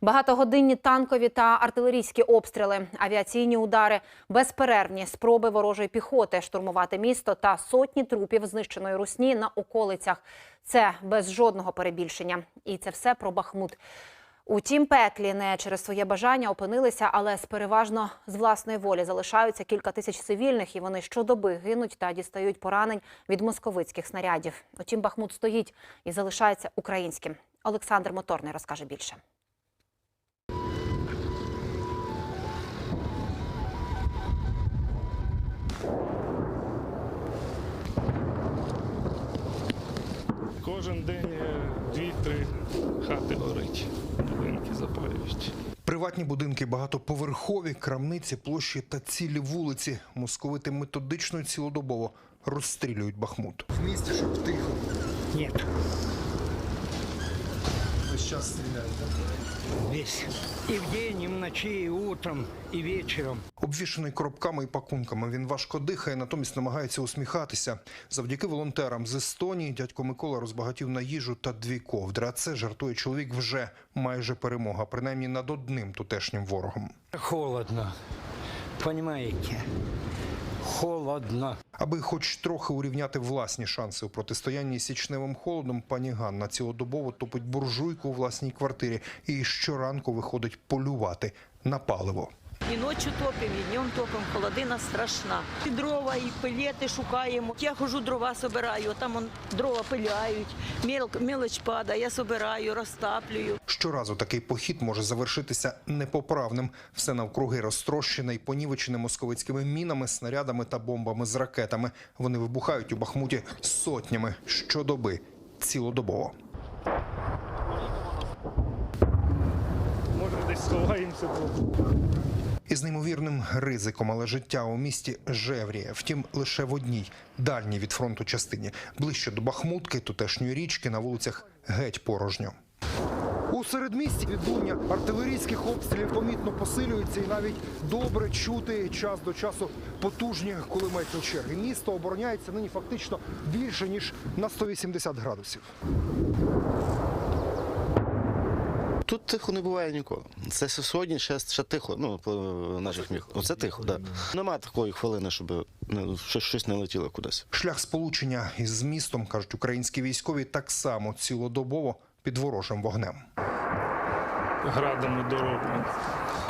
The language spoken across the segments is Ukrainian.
Багатогодинні танкові та артилерійські обстріли, авіаційні удари, безперервні спроби ворожої піхоти штурмувати місто та сотні трупів знищеної русні на околицях. Це без жодного перебільшення. І це все про Бахмут. У тім пеклі не через своє бажання опинилися, але з переважно з власної волі залишаються кілька тисяч цивільних, і вони щодоби гинуть та дістають поранень від московицьких снарядів. Утім, Бахмут стоїть і залишається українським. Олександр Моторний розкаже більше. Кожен день е, дві-три хати горить, будинки запалюють. Приватні будинки, багатоповерхові, крамниці, площі та цілі вулиці. Московити методично і цілодобово розстрілюють Бахмут. В місті, щоб тихо. Нет, Весь час стріляють. Весь. И в день, и в ночи, и утром, и вечером. Обвішаний коробками і пакунками. Він важко дихає, натомість намагається усміхатися. Завдяки волонтерам з Естонії дядько Микола розбагатів на їжу та дві ковдри. А це жартує чоловік вже майже перемога, принаймні над одним тутешнім ворогом. Холодно. Понимаете? Холодно. Аби хоч трохи урівняти власні шанси у протистоянні січневим холодом, пані Ганна цілодобово топить буржуйку у власній квартирі і щоранку виходить полювати на паливо. І ночі топимо, і днем топимо, холодина страшна. І дрова, і пилети шукаємо. Я хожу дрова собираю, там он дрова пиляють, мел- мелоч падає, я собираю, розтаплюю. Щоразу такий похід може завершитися непоправним. Все навкруги розтрощене і понівечене московицькими мінами, снарядами та бомбами з ракетами. Вони вибухають у Бахмуті сотнями щодоби, цілодобово. Може, десь сховаємося. Із неймовірним ризиком, але життя у місті жевріє. Втім, лише в одній дальній від фронту частині. Ближче до Бахмутки, тутешньої річки, на вулицях геть порожньо. У середмісті відлуння артилерійських обстрілів помітно посилюється і навіть добре чути час до часу потужні кулеметні черги. Місто обороняється нині фактично більше ніж на 180 градусів. Тут тихо не буває ніколи. Це сьогодні ще, ще тихо, ну, по наших міг. Оце тихо, так. Да. Нема такої хвилини, щоб не, щось, щось не летіло кудись. Шлях сполучення із містом, кажуть українські військові, так само цілодобово під ворожим вогнем. Градами дорогу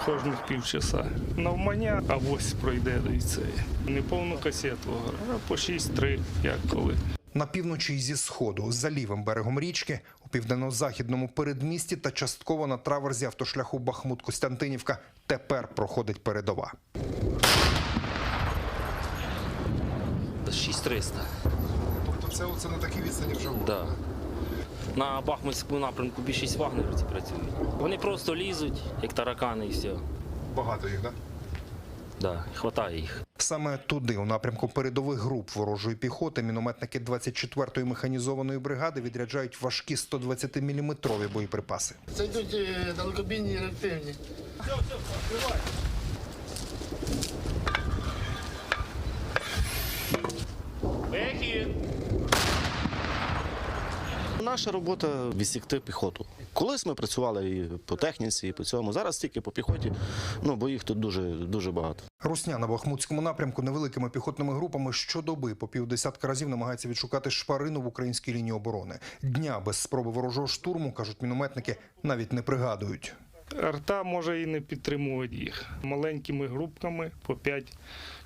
кожних півчаса. Навмання, а ось пройде і це. Не повну касету, а по 6-3, як коли. На півночі і зі сходу, за лівим берегом річки, у південно-західному передмісті та частково на траверзі автошляху Бахмут-Костянтинівка тепер проходить передова. 6300. Тобто це оце на такій відстані вже Да. На Бахмутському напрямку більшість вагнерівців працюють. Вони просто лізуть, як таракани, і все. багато їх, так? Да, хватає їх. Саме туди, у напрямку передових груп ворожої піхоти, мінометники 24-ї механізованої бригади відряджають важкі 120-мм боєприпаси. Це йдуть е, далекобійні Все, реактивні. Наша робота відсікти піхоту. Колись ми працювали і по техніці, і по цьому. Зараз тільки по піхоті, ну бо їх тут дуже, дуже багато. Русня на Бахмутському напрямку невеликими піхотними групами щодоби по півдесятка разів намагається відшукати шпарину в українській лінії оборони. Дня без спроби ворожого штурму, кажуть мінометники, навіть не пригадують. Арта може і не підтримувати їх. Маленькими групками по 5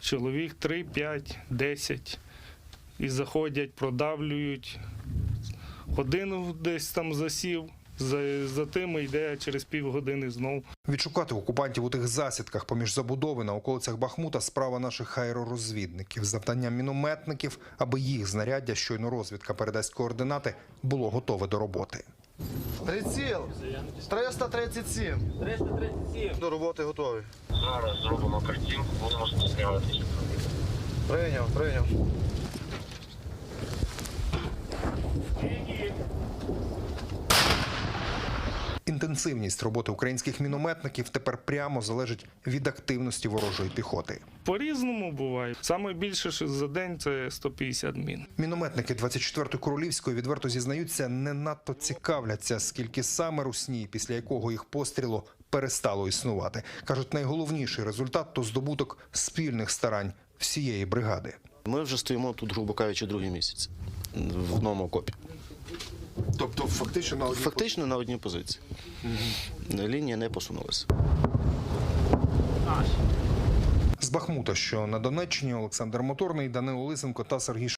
чоловік, 3, 5, 10. І заходять, продавлюють. Один десь там засів, за, за тим йде через півгодини знов. Відшукати окупантів у тих засідках поміж забудови на околицях Бахмута справа наших аеророзвідників. Завдання мінометників, аби їх знаряддя, щойно розвідка передасть координати, було готове до роботи. Приціл 337. 337. До роботи готовий. Зараз зробимо картинку, будемо спостерігати. Прийняв, прийняв. Інтенсивність роботи українських мінометників тепер прямо залежить від активності ворожої піхоти. По-різному буває. Саме більше що за день це 150 мін. Мінометники 24-ї Королівської відверто зізнаються, не надто цікавляться, скільки саме русні, після якого їх пострілу перестало існувати. Кажуть, найголовніший результат то здобуток спільних старань всієї бригади. Ми вже стоїмо тут, грубо кажучи, другий місяць в одному окопі. Тобто, фактично на Фактично на одній позиції. Лінія не посунулася. з Бахмута, що на Донеччині Олександр Моторний, Данило Лисенко та Сергій